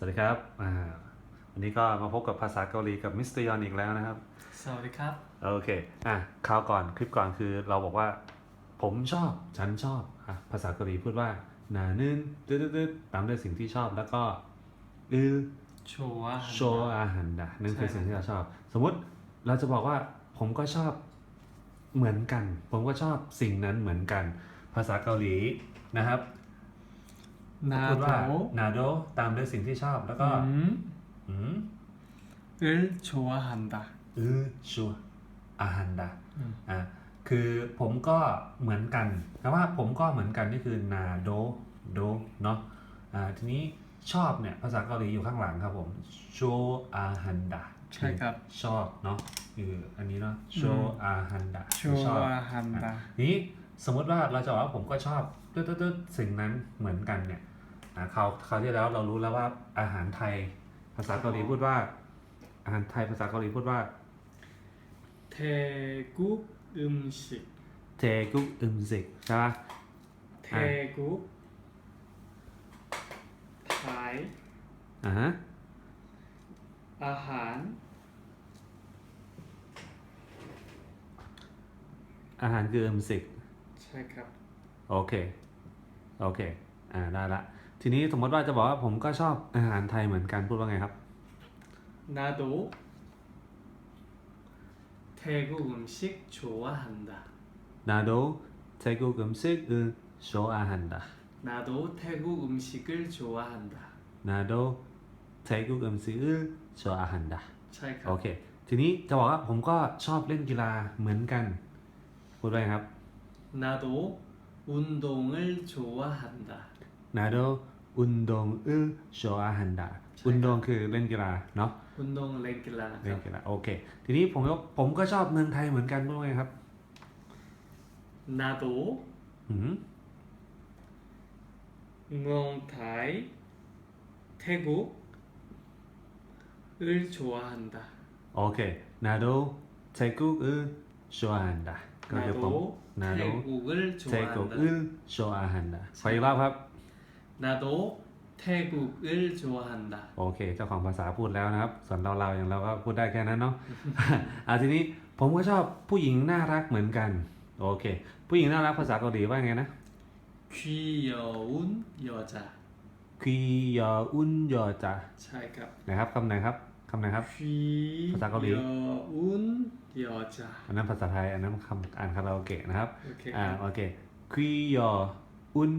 สวัสดีครับอ่าวันนี้ก็มาพบกับภาษาเกาหลีกับมิสเตอร์ยอนอีกแล้วนะครับ สวัสดีครับ โอเค อะคราวก่อนคลิปก่อนคือเราบอกว่า ผมชอบ ฉันชอบอะภาษาเกาหลีพูดว่านานึนตึ๊ดตึ๊ดตามด้วยสิ่งที่ชอบแล้วก็อือโชว์อาหารโชอาหันดะนั่นคือใช่สิ่งที่เราชอบ สมมุติเราจะบอกว่าผมก็ชอบเหมือนกัน ผมก็ชอบสิ่งนั้นเหมือนกัน ภาษาเกาหลีนะครับ นาพูดว่านาโดตามด้วยสิ่งที่ชอบแล้วก็อืมอือชัวฮันดาอือชัวอาฮันดาอ่าคือผมก็เหมือนกันแต่ว่าผมก็เหมือนกันนี่คือนาโดโดเนาะอ่าทีนี้ชอบเนี่ยภาษาเกาหลีอยู่ข้างหลังครับผมโชอาฮันดาใช่ครับชอบเนาะคืออันนี้เนาะโชอาฮันดาโชอาฮันดานี้ สมมติว่าเราจะว่าผมก็ชอบตุ๊ดตุ๊ดสิ่งนั้นเหมือนกันเนี่ยนะเขาเขาที่แล้วเรารู้แล้วว่าอาหารไทยภาษาเกาหลีพูดว่า อาหารไทยภาษาเกาหลีพูดว่าเทกุกอึมสิกเทกุกอึมสิกใช่ปะเทกุกไทยอ่าฮะอาหาร อาหารคืออึมสิก ใช่ครับ โอเค โอเค อ่า ได้ละ ทีนี้สมมติว่าจะบอกว่าผมก็ชอบอาหารไทยเหมือนกัน พูดว่าไงครับ 나도 태국 음식 좋아한다 นาโดเจกุกอึมซิกอึโชอาหันดะ 나도 태국 음식을 좋아한다 นาโดเจกุกอึมซิกอึโชอาหันดะ ใช่ครั โอบ เค ทีนี้จะบอกว่าผมก็ชอบเล่นกีฬาเหมือนกัน พูดว่าไงครับ 나도 운동을 좋아한다 นาโดอุนดงอึโชอาหันดะ ใช่ครับ อุนดงคือเล่นกีฬาเนาะ 운동 랭길라 เล่นกีฬาโอเค ทีนี้ผมก็ผมก็ชอบเมืองไทยเหมือนกันพูดว่าไงครับ 나도 อืม 웅타이 태국을 좋아한다 โอเค นาโดเทกุกอึโชอาหันดะ ก็คือผม 나도 나도 태국을 เทกุก 좋아한다 อึโชอาหันดะขออีกรอบครับ 나도 태국을 좋아한다 โอเค เจ้าของภาษาพูดแล้วนะครับ ส่วนเราเราอย่างเราก็พูดได้แค่นั้นเนาะ อ่ะทีนี้ผมก็ชอบผู้หญิงน่ารักเหมือนกัน โอเค ผู้หญิงน่ารักภาษาเกาหลีว่าไงนะ 귀여운 여자 คียออุนยอจา ใช่ครับ นะครับคำไหนครับ คำไหนครับ ภาษาเกาหลี อุนเดียวจ้าอันนั้นภาษาไทย อันนั้นคำอ่านคาราโอเกะนะครับอ่าโอเคคุยยออุน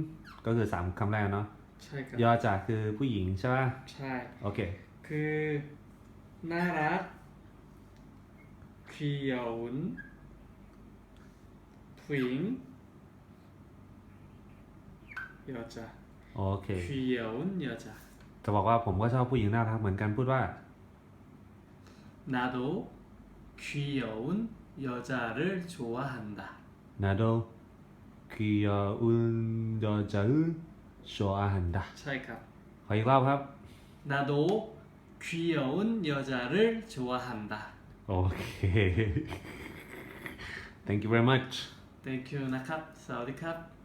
ก็คือสามคำแรกเนาะ ใช่ครับยอจ่าคือผู้หญิงใช่ป่ะ ใช่ โอเค คือ น่ารักคุยยออุนผู้หญิงยอจ่าโอเคคุยยออุนยอจ่าจะบอกว่าผมก็ชอบผู้หญิงน่ารักเหมือนกันพูดว่า 나도 귀여운 여자를 좋아한다. 나도 귀여운 여자를 좋아한다.ใช่ครับ ขออีกรอบครับ 나도 귀여운 여자를 좋아한다. โอเค thank you very much Thank you นะครับสวัสดีครับ